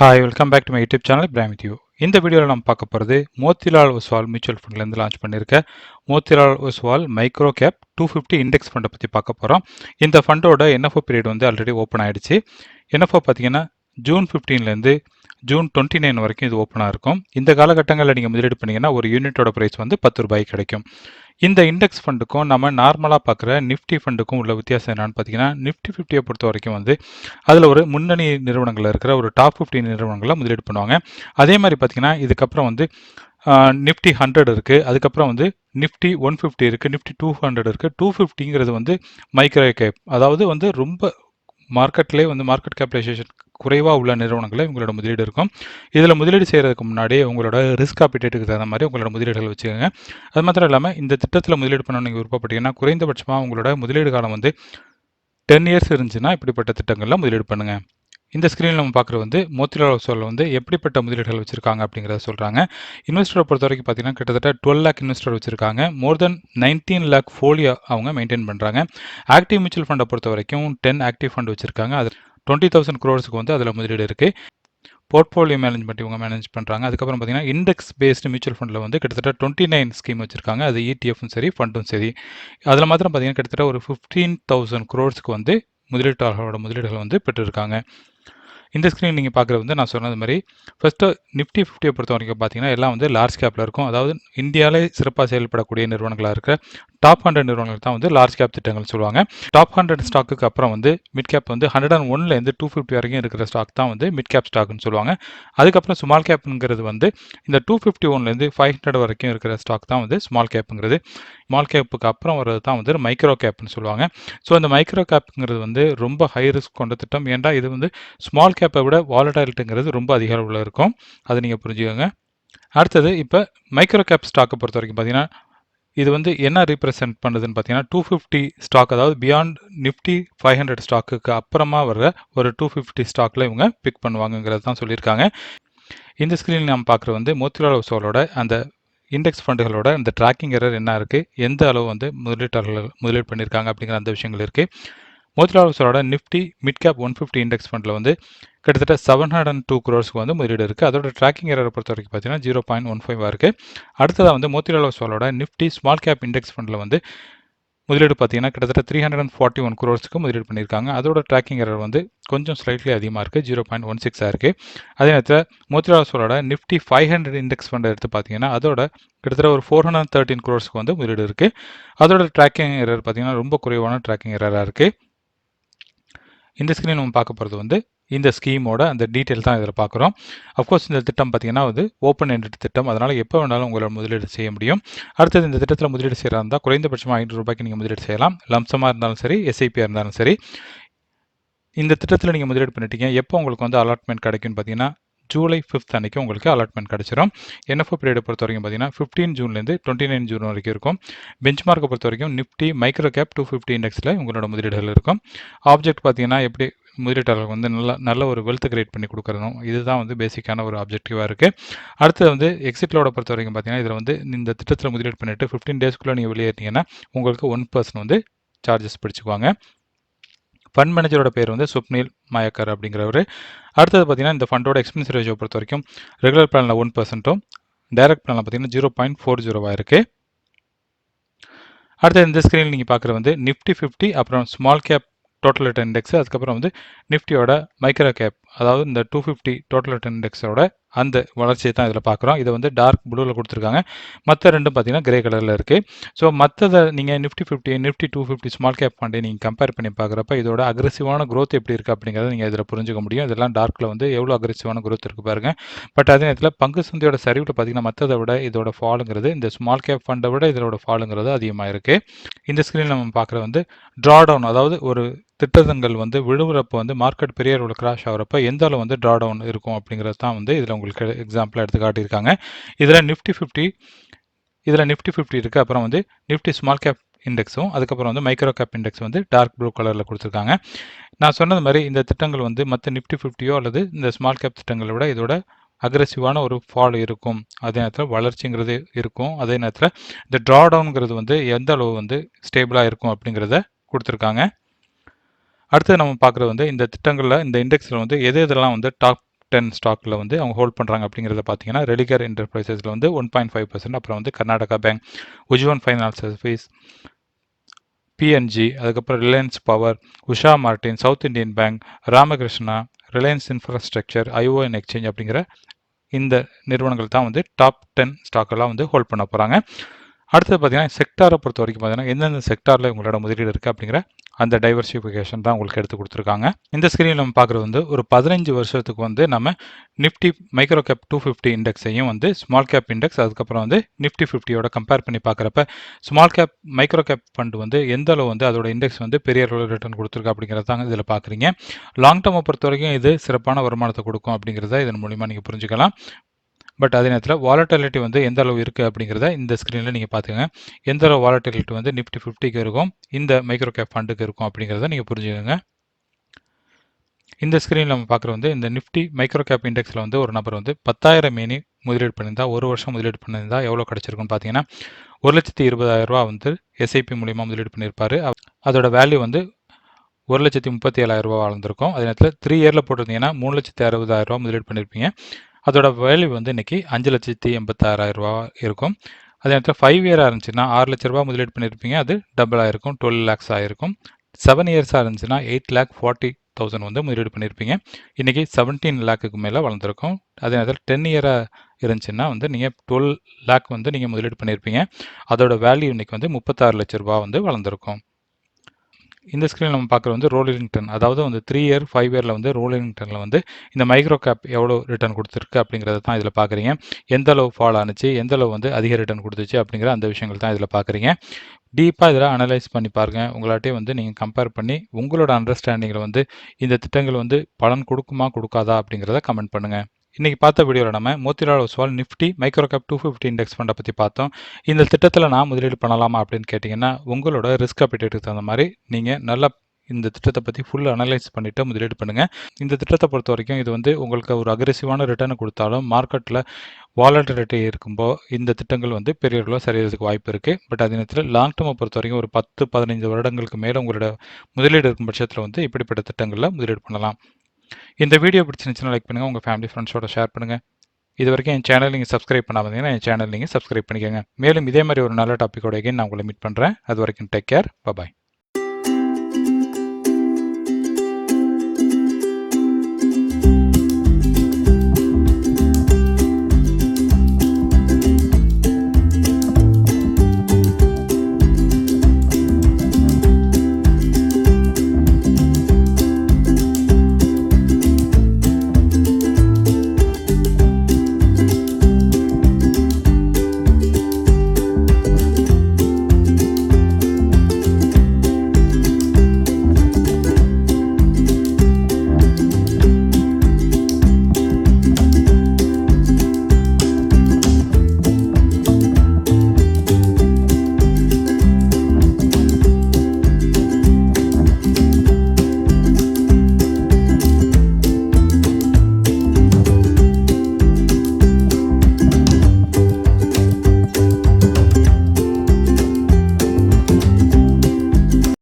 Hi welcome back to my YouTube channel பிராம் with you இந்த வீடியோவில் நம்ம பார்க்க போகிறது மோத்திலால் ஒஸ்வால் மியூச்சுவல் ஃபண்ட்லேருந்து லான்ச் பண்ணியிருக்க Motilal Oswal micro cap two fifty index ஃபண்டை பற்றி பார்க்க போகிறோம் இந்த ஃபண்டோட என்எஃப்ஓ பீரியட் வந்து ஆல்ரெடி ஓப்பன் ஆகிடுச்சு என்எஃப்ஓ பார்த்தீங்கன்னா ஜூன் ஃபிஃப்டீன்லேருந்து ஜூன் டுவெண்ட்டி நைன் வரைக்கும் இது ஓப்பனாக இருக்கும். இந்த காலகட்டங்களில் நீங்கள் முதலீடு பண்ணீங்கன்னா ஒரு யூனிட்டோட ப்ரைஸ் வந்து பத்து ரூபாய் கிடைக்கும். இந்த இண்டெக்ஸ் ஃபண்டுக்கும் நம்ம நார்மலாக பார்க்குற நிஃப்டி ஃபண்டுக்கும் உள்ள வித்தியாசம் என்னென்னு பார்த்தீங்கன்னா நிஃப்டி ஃபிஃப்டியை பொறுத்த வரைக்கும் வந்து அதில் ஒரு முன்னணி நிறுவனங்களில் இருக்கிற ஒரு டாப் ஃபிஃப்டி நிறுவனங்களை முதலீடு பண்ணுவாங்க. அதே மாதிரி பார்த்தீங்கன்னா இதுக்கப்புறம் வந்து நிஃப்டி ஹண்ட்ரட் இருக்குது அதுக்கப்புறம் வந்து நிஃப்டி ஒன் ஃபிஃப்டி இருக்குது நிஃப்டி டூ ஹண்ட்ரட் இருக்குது டூ ஃபிஃப்டிங்கிறது வந்து மைக்ரோ கேப் அதாவது வந்து ரொம்ப மார்க்கெட்லேயே வந்து மார்க்கெட் கேபிடலைசேஷன் குறைவாக உள்ள நிறுவனங்களில் உங்களோட முதலீடு இருக்கும். இதில் முதலீடு செய்கிறதுக்கு முன்னாடி உங்களோட ரிஸ்க் ஆப்பிடேட்டுக்கு தகுந்த மாதிரி உங்களோட முதலீடுகள் வச்சுக்கோங்க. அது மாத்திரம் இல்லாமல் இந்த திட்டத்தில் முதலீடு பண்ண நீங்கள் விருப்பப்பட்டீங்கன்னா குறைந்தபட்சமாக உங்களோட முதலீடு காலம் வந்து டென் இயர்ஸ் இருந்துச்சுன்னா இப்படிப்பட்ட திட்டங்களில் முதலீடு பண்ணுங்கள் இந்த ஸ்க்ரீனில் நம்ம பார்க்குறது வந்து மோத்திலால் சோல் வந்து எப்படிப்பட்ட முதலீடுகள் வச்சிருக்காங்க அப்படிங்கிறத சொல்கிறாங்க இன்வெஸ்டரை பொறுத்த வரைக்கும் பார்த்தீங்கன்னா கிட்டத்தட்ட டுவெல் லேக் இன்வெஸ்டர் வச்சிருக்காங்க. More than nineteen lakh folio அவங்க மெயின்டைன் பண்ணுறாங்க ஆக்டிவ் மியூச்சுவல் ஃபண்டை பொறுத்த வரைக்கும் டென் ஆக்டிவ் ஃபண்ட் வச்சிருக்காங்க. அது டுவெண்ட்டி தௌசண்ட் க்ரோர்ஸுக்கு வந்து அதில் முதலீடு இருக்குது போர்ட்ஃபோலியோ மேனேஜ்மெண்ட் இவங்க மேனேஜ் பண்ணுறாங்க அதுக்கப்புறம் பார்த்தீங்கன்னா இண்டெக்ஸ் பேஸ்டு மியூச்சுவல் ஃபண்டில் வந்து கிட்டத்தட்ட டுவெண்ட்டி நைன் ஸ்கீம் வச்சிருக்காங்க. அது இடிஎஃப்பும் சரி ஃபண்டும் சரி. அதில் மாத்திரம் பார்த்தீங்கன்னா கிட்டத்தட்ட ஒரு ஃபிஃப்டீன் தௌசண்ட் க்ரோர்ஸ்க்கு வந்து முதலீட்டாளர்களோட முதலீடுகள் வந்து பெற்றிருக்காங்க. இந்த ஸ்க்ரீன் நீங்கள் பார்க்குறது வந்து நான் சொன்னது மாதிரி ஃபஸ்ட்டு நிஃப்டி ஃபிஃப்டியை பொறுத்த வரைக்கும் பார்த்தீங்கன்னா எல்லாம் வந்து லார்ஜ் கேப்பில் இருக்கும். அதாவது இந்தியாவிலே சிறப்பாக செயல்படக்கூடிய நிறுவனங்களாக இருக்கிற டாப் ஹண்ட்ரட் நிறுவனங்கள் தான் வந்து லார்ஜ் கேப் திட்டங்கள் சொல்லுவாங்க. டாப் ஹண்ட்ரட் ஸ்டாக்குக்கு அப்புறம் வந்து மிட் கேப் வந்து ஹண்ட்ரட் அண்ட் ஒன்லேருந்து டூ ஃபிஃப்டி வரைக்கும் இருக்கிற ஸ்டாக் தான் வந்து மிட் கேப் ஸ்டாக்னு சொல்லுவாங்க. அதுக்கப்புறம் ஸ்மால் கேப்புங்கிறது வந்து இந்த டூ ஃபிஃப்டி ஒன்லேருந்து ஃபைவ் ஹண்ட்ரட் வரைக்கும் இருக்கிற ஸ்டாக் தான் வந்து ஸ்மால் கேப்புங்கிறது ஸ்மால் கேப்புக்கு அப்புறம் வர்றது தான் வந்து மைக்ரோ கேப்னு சொல்லுவாங்க. ஸோ அந்த மைக்ரோ கேப்புங்கிறது வந்து ரொம்ப ஹை ரிஸ்க் கொண்ட திட்டம். ஏன்டா இது வந்து ஸ்மால் கேப்பை விட வாலட்டாலிட்டிங்கிறது ரொம்ப அதிக அளவில் இருக்கும். அதை நீங்கள் புரிஞ்சுக்கோங்க. அடுத்தது இப்போ மைக்ரோ கேப் ஸ்டாக்கை பொறுத்த வரைக்கும் பார்த்தீங்கன்னா இது வந்து என்ன ரீப்ரசென்ட் பண்ணுதுன்னு பார்த்தீங்கன்னா டூ ஃபிஃப்டி ஸ்டாக் அதாவது பியாண்ட் நிஃப்டி ஃபைவ் ஹண்ட்ரட் ஸ்டாக்குக்கு அப்புறமா வர்ற ஒரு டூ ஃபிஃப்டி ஸ்டாக்கில் இவங்க பிக் பண்ணுவாங்கங்கிறது தான் சொல்லியிருக்காங்க. இந்த ஸ்க்ரீனில் நம்ம பார்க்குற வந்து மோத்திலால் ஒசோலோட அந்த இண்டெக்ஸ் ஃபண்டுகளோட இந்த ட்ராக்கிங் எரர் என்ன இருக்குது எந்த அளவு வந்து முதலீட்டாளர்கள் முதலீடு பண்ணியிருக்காங்க அப்படிங்கிற அந்த விஷயங்கள் இருக்குது Motilal ஒசோலோட Nifty mid cap one fifty index ஃபண்டில் வந்து கிட்டத்தட்ட செவன் ஹண்ட்ரட் அண்ட் டூ க்ரோர்ஸ்க்கு வந்து முதலீடு இருக்குது அதோட ட்ராக்கிங் ஏரரை பொறுத்த வரைக்கும் பார்த்தீங்கன்னா ஜீரோ பாயிண்ட் ஒன் ஃபைவ் இருக்குது அடுத்ததாக வந்து மோத்திலால் ஒசோலோட நிஃப்டி ஸ்மால் கேப் இண்டெக்ஸ் ஃபண்டில் வந்து முதலீடு பார்த்தீங்கன்னா கிட்டத்தட்ட three hundred and forty one குரோர்ஸ்க்கு முதலீடு பண்ணியிருக்காங்க. அதோட ட்ராக்கிங் எரர் வந்து கொஞ்சம் ஸ்லைட்லி அதிகமாக இருக்குது ஜீரோ பாயிண்ட் ஒன் சிக்ஸாக இருக்குது அதே நேரத்தில் மோத்திலால் ஒசோலோட நிஃப்டி ஃபைவ் ஹண்ட்ரட் இண்டெக்ஸ் ஃபண்டை எடுத்து பார்த்தீங்கன்னா அதோட கிட்டத்தட்ட ஒரு ஃபோர் ஹண்ட்ரட் தேர்ட்டின் குரோர்ஸ்க்கு வந்து முதலீடு இருக்குது அதோட ட்ராக்கிங் எரர் பார்த்தீங்கன்னா ரொம்ப குறைவான ட்ராக்கிங் எரராக இருக்குது இந்த ஸ்க்ரீன் நம்ம பார்க்க போகிறது வந்து இந்த ஸ்கீமோட அந்த டீட்டெயில் தான் இதில் பார்க்குறோம். அஃப்கோர்ஸ் இந்த திட்டம் பார்த்தீங்கன்னா வந்து ஓப்பன் எண்டட் திட்டம். அதனால் எப்போ வேணாலும் உங்களால் முதலீடு செய்ய முடியும். அடுத்தது இந்த திட்டத்தில் முதலீடு செய்கிறதா இருந்தால் குறைந்தபட்சமாக ஐநூறு ரூபாய்க்கு நீங்கள் முதலீடு செய்யலாம். லம்சமாக இருந்தாலும் சரி எஸ்ஐபியாக இருந்தாலும் சரி. இந்த திட்டத்தில் நீங்கள் முதலீடு பண்ணிட்டீங்க. எப்போ உங்களுக்கு வந்து அலாட்மெண்ட் கிடைக்கும்னு பார்த்தீங்கன்னா ஜூலை ஃபிஃப்த் அன்றைக்கி உங்களுக்கு அலாட்மெண்ட் கிடச்சிரும். என்எஃப்ஓ பீரியடை பொறுத்த வரைக்கும் பார்த்தீங்கன்னா ஃபிஃப்டீன் ஜூன்லேருந்து டுவெண்ட்டி நைன் ஜூன் வரைக்கும் இருக்கும். பெஞ்ச் மார்க்கை பொறுத்த வரைக்கும் Nifty micro cap two fifty இண்டெக்ஸில் உங்களோட முதலீடுகள் இருக்கும். ஆப்ஜெக்ட் பார்த்தீங்கன்னா எப்படி முதலீட்டாளர்கள் வந்து நல்ல நல்ல ஒரு வெல்த் கிரியேட் பண்ணி கொடுக்கறதும் இதுதான் வந்து பேசிக்கான ஒரு ஆப்ஜெக்டிவாக இருக்குது அடுத்து வந்து எக்ஸிட்லோட பொறுத்த வரைக்கும் பார்த்தீங்கன்னா இதில் வந்து இந்த திட்டத்தில் முதலீடு பண்ணிவிட்டு ஃபிஃப்டீன் டேஸ்க்குள்ளே நீங்கள் வெளியேறிங்கன்னா உங்களுக்கு ஒன் பர்சன்ட் வந்து சார்ஜஸ் பிடிச்சிக்குவாங்க. ஃபண்ட் மேனேஜரோட பேர் வந்து சுப்னில் மயக்கர் அப்படிங்கிறவர். அடுத்தது பார்த்தீங்கன்னா இந்த ஃபண்டோட எக்ஸ்பென்ஸ் ரேஷியோ பொறுத்த வரைக்கும் ரெகுலர் பிளானில் ஒன் பர்சன்ட்டும் டைரக்ட் பிளானில் பார்த்தீங்கன்னா ஜீரோ பாயிண்ட் ஃபோர் ஜீரோவாக இருக்குது அடுத்தது இந்த ஸ்க்ரீனில் நீங்கள் பார்க்குற வந்து நிஃப்டி ஃபிஃப்டி அப்புறம் small cap total return index அதுக்கப்புறம் வந்து நிஃப்டியோட மைக்ரோ கேப் அதாவது இந்த டூ ஃபிஃப்டி டோட்டல் ரிட்டர்ன் இண்டெக்ஸோட அந்த வளர்ச்சியை தான் இதில் பார்க்குறோம். இதை வந்து டார்க் ப்ளூவில் கொடுத்துருக்காங்க. மற்ற ரெண்டும் பார்த்தீங்கன்னா கிரே கலரில் இருக்குது ஸோ மற்றதை நீங்கள் Nifty fifty Nifty two fifty small cap ஃபண்டை நீங்கள் கம்பேர் பண்ணி பார்க்குறப்ப இதோட அக்ரெசிவான க்ரோத் எப்படி இருக்குது அப்படிங்கிறத நீங்கள் இதில் புரிஞ்சுக்க முடியும். இதெல்லாம் டார்க்கில் வந்து எவ்வளோ அக்ரெசிவான க்ரோத் இருக்குது பாருங்கள் பட் அதே நேரத்தில் பங்கு சந்தையோட சரிவில் பார்த்தீங்கன்னா மற்றதை விட இதோட ஃபாலுங்கிறது இந்த ஸ்மால் கேப் ஃபண்டை விட இதோட ஃபாலுங்கிறது அதிகமாக இருக்குது இந்த ஸ்க்ரீனில் நம்ம பார்க்குற வந்து ட்ரா டவுன் அதாவது ஒரு திட்டங்கள் வந்து விழுவுறப்போ வந்து மார்க்கெட் பெரிய அளவில் கிராஷ் ஆகிறப்ப எந்த அளவு வந்து ட்ரா டவுன் இருக்கும் அப்படிங்கிறது தான் வந்து இதில் உங்களுக்கு எக்ஸாம்பிளாக எடுத்து காட்டியிருக்காங்க. இதில் நிஃப்டி ஃபிஃப்டி இதில் நிஃப்டி ஃபிஃப்டி இருக்குது அப்புறம் வந்து நிஃப்டி ஸ்மால் கேப் இண்டெக்ஸும் அதுக்கப்புறம் வந்து மைக்ரோ கேப் இண்டெக்ஸ் வந்து டார்க் ப்ளூ கலரில் கொடுத்துருக்காங்க. நான் சொன்னது மாதிரி இந்த திட்டங்கள் வந்து மற்ற நிஃப்டி ஃபிஃப்டியோ அல்லது இந்த ஸ்மால் கேப் திட்டங்களை விட இதோட அக்ரெசிவான ஒரு ஃபால் இருக்கும். அதே நேரத்தில் வளர்ச்சிங்கிறது இருக்கும். அதே நேரத்தில் இந்த ட்ரா டவுனுங்கிறது வந்து எந்த அளவு வந்து ஸ்டேபிளாக இருக்கும் அப்படிங்கிறத கொடுத்துருக்காங்க. அடுத்து நம்ம பார்க்குறது வந்து இந்த திட்டங்களில் இந்த இண்டெக்ஸில் வந்து எது எதெல்லாம் வந்து டாப் டென் ஸ்டாக்கில் வந்து அவங்க ஹோல்ட் பண்ணுறாங்க அப்படிங்கிறத பார்த்தீங்கன்னா ரெலிகர் என்டர்பிரைசஸில் வந்து ஒன் பாயிண்ட் ஃபைவ் பர்சன்ட் அப்புறம் வந்து Karnataka bank Ujjivan finance service PNG அதுக்கப்புறம் Reliance power Usha Martin South Indian bank Ramakrishna Reliance infrastructure ION exchange அப்படிங்கிற இந்த நிறுவனங்கள் தான் வந்து டாப் டென் ஸ்டாக்கெல்லாம் வந்து ஹோல்ட் பண்ண போகிறாங்க அடுத்தது பார்த்தீங்கன்னா செக்டாரை பொறுத்த வரைக்கும் பார்த்தீங்கன்னா எந்தெந்த செக்டாரில் உங்களோட முதலீடு இருக்குது அப்படிங்கிற அந்த டைவர்சிஃபிகேஷன் தான் உங்களுக்கு எடுத்து கொடுத்துருக்காங்க. இந்த ஸ்க்ரீனில் நம்ம பார்க்குறது வந்து ஒரு பதினஞ்சு வருஷத்துக்கு வந்து நம்ம Nifty micro cap two fifty இண்டெக்ஸையும் வந்து ஸ்மால் கேப் இண்டெக்ஸ் அதுக்கப்புறம் வந்து நிஃப்டி ஃபிஃப்டியோட கம்பேர் பண்ணி பார்க்குறப்ப small cap micro cap fund வந்து எந்த அளவு வந்து அதோட இண்டெக்ஸ் வந்து பெரிய அளவில் ரிட்டர்ன் கொடுத்துருக்கு அப்படிங்கிறத தாங்க இதில் பார்க்குறீங்க. லாங் டேர்மை பொறுத்த வரைக்கும் இது சிறப்பான வருமானத்தை கொடுக்கும் அப்படிங்கிறத இதன் மூலிமா நீங்கள் புரிஞ்சுக்கலாம். பட் அதே நேரத்தில் வாலட்டிலிட்டி வந்து எந்த அளவு இருக்குது அப்படிங்கிறத இந்த ஸ்க்ரீனில் நீங்கள் பார்த்துக்கங்க எந்த அளவு வாலட்டிலிட்டி வந்து நிஃப்டி ஃபிஃப்டிக்கு இருக்கும் இந்த மைக்ரோ கேப் ஃபண்டுக்கு இருக்கும் அப்படிங்கிறத நீங்கள் புரிஞ்சுக்கோங்க. இந்த ஸ்க்ரீனில் நம்ம பார்க்குற வந்து இந்த நிஃப்டி மைக்ரோ கேப் இண்டெக்ஸில் வந்து ஒரு நபர் வந்து பத்தாயிரம் மேனி முதலீடு பண்ணியிருந்தா ஒரு வருஷம் முதலீடு பண்ணியிருந்தா எவ்வளோ கிடச்சிருக்குன்னு பார்த்தீங்கன்னா ஒரு லட்சத்தி இருபதாயிரம் ரூபா வந்து எஸ்ஐபி மூலியமாக முதலீடு பண்ணியிருப்பார். அதோட வேல்யூ வந்து ஒரு லட்சத்தி முப்பத்தி ஏழாயிரம் ரூபா வளர்ந்துருக்கும். அதே நேரத்தில் த்ரீ இயரில் போட்டிருந்தீங்கன்னா மூணு லட்சத்தி அறுபதாயிரம் ரூபா முதலீடு பண்ணியிருப்பீங்க. அதோட வேல்யூ வந்து இன்றைக்கி அஞ்சு லட்சத்தி எண்பத்தாறாயிரம் ரூபா இருக்கும். அதே நேரத்தில் ஃபைவ் இயராக இருந்துச்சுன்னா ஆறு லட்ச ரூபா முதலீடு பண்ணியிருப்பீங்க அது டபுள் ஆயிருக்கும் டுவெல் லேக்ஸ் ஆகிருக்கும் செவன் இயர்ஸாக இருந்துச்சுன்னா எயிட் லேக் ஃபார்ட்டி தௌசண்ட் வந்து முதலீடு பண்ணியிருப்பீங்க இன்றைக்கி செவன்டீன் லேக்குக்கு மேலே வளர்ந்துருக்கும். அதே நேரத்தில் டென் இயராக இருந்துச்சுன்னா வந்து நீங்கள் டுவெல் லேக் வந்து நீங்கள் முதலீடு பண்ணியிருப்பீங்க அதோட வேல்யூ இன்றைக்கி வந்து முப்பத்தாறு லட்ச ரூபா வந்து வளர்ந்துருக்கும். இந்த ஸ்க்ரீன் நம்ம பார்க்குறது வந்து ரோலிங் டன் அதாவது வந்து த்ரீ இயர் ஃபைவ் இயரில் வந்து ரோலிங்டனில் வந்து இந்த மைக்ரோ கேப் எவ்வளோ ரிட்டர்ன் கொடுத்துருக்கு அப்படிங்கிறத தான் இதில் பார்க்குறீங்க. எந்த அளவு ஃபால் ஆனிச்சு எந்த அளவு வந்து அதிக ரிட்டர்ன் கொடுத்துச்சு அப்படிங்கிற அந்த விஷயங்கள் தான் இதில் பார்க்குறீங்க. டீப்பாக இதில் அனலைஸ் பண்ணி பாருங்கள் உங்களாட்டே வந்து நீங்கள் கம்பேர் பண்ணி உங்களோட அண்டர்ஸ்டாண்டிங்கில் வந்து இந்த திட்டங்கள் வந்து பலன் கொடுக்குமா கொடுக்காதா அப்படிங்கிறத கமெண்ட் பண்ணுங்கள் இன்றைக்கி பார்த்த வீடியோவில் நம்ம Motilal Oswal Nifty micro cap two fifty index ஃபண்டை பற்றி பார்த்தோம். இந்த திட்டத்தில் நான் முதலீடு பண்ணலாமா அப்படின்னு கேட்டிங்கன்னா உங்களோட ரிஸ்க் அப்பிடேட்டுக்கு தகுந்த மாதிரி நீங்கள் நல்லா இந்த திட்டத்தை பற்றி ஃபுல் அனலைஸ் பண்ணிவிட்டு முதலீடு பண்ணுங்கள் இந்த திட்டத்தை பொறுத்த வரைக்கும் இது வந்து உங்களுக்கு ஒரு அக்ரெசிவான ரிட்டர்னை கொடுத்தாலும் மார்க்கெட்டில் வாலட்டிலிட்டி இருக்கும்போது இந்த திட்டங்கள் வந்து பெரிய அளவில் சரியறதுக்கு வாய்ப்பு இருக்குது பட் அதே நேரத்தில் லாங் டேர்மை பொறுத்த வரைக்கும் ஒரு பத்து பதினைஞ்சு வருடங்களுக்கு மேலே உங்களோட முதலீடு இருக்கும் பட்சத்தில் வந்து இப்படிப்பட்ட திட்டங்களில் முதலீடு பண்ணலாம். இந்த வீடியோ பிடிச்சிருந்துச்சுன்னா லைக் பண்ணுங்கள் உங்கள் ஃபேமிலி ஃப்ரெண்ட்ஸோட ஷேர் பண்ணுங்கள் இது வரைக்கும் என் சேனல் நீங்கள் சப்ஸ்கிரைப் பண்ணாமதீங்கன்னா என் சேனல் நீங்கள் சப்ஸ்கிரைப் பண்ணிக்கோங்க. மேலும் இதே மாதிரி ஒரு நல்ல டாப்பிக்கோட நான் உங்களை மீட் பண்ணுறேன் அது வரைக்கும் டேக் கேர் பாய்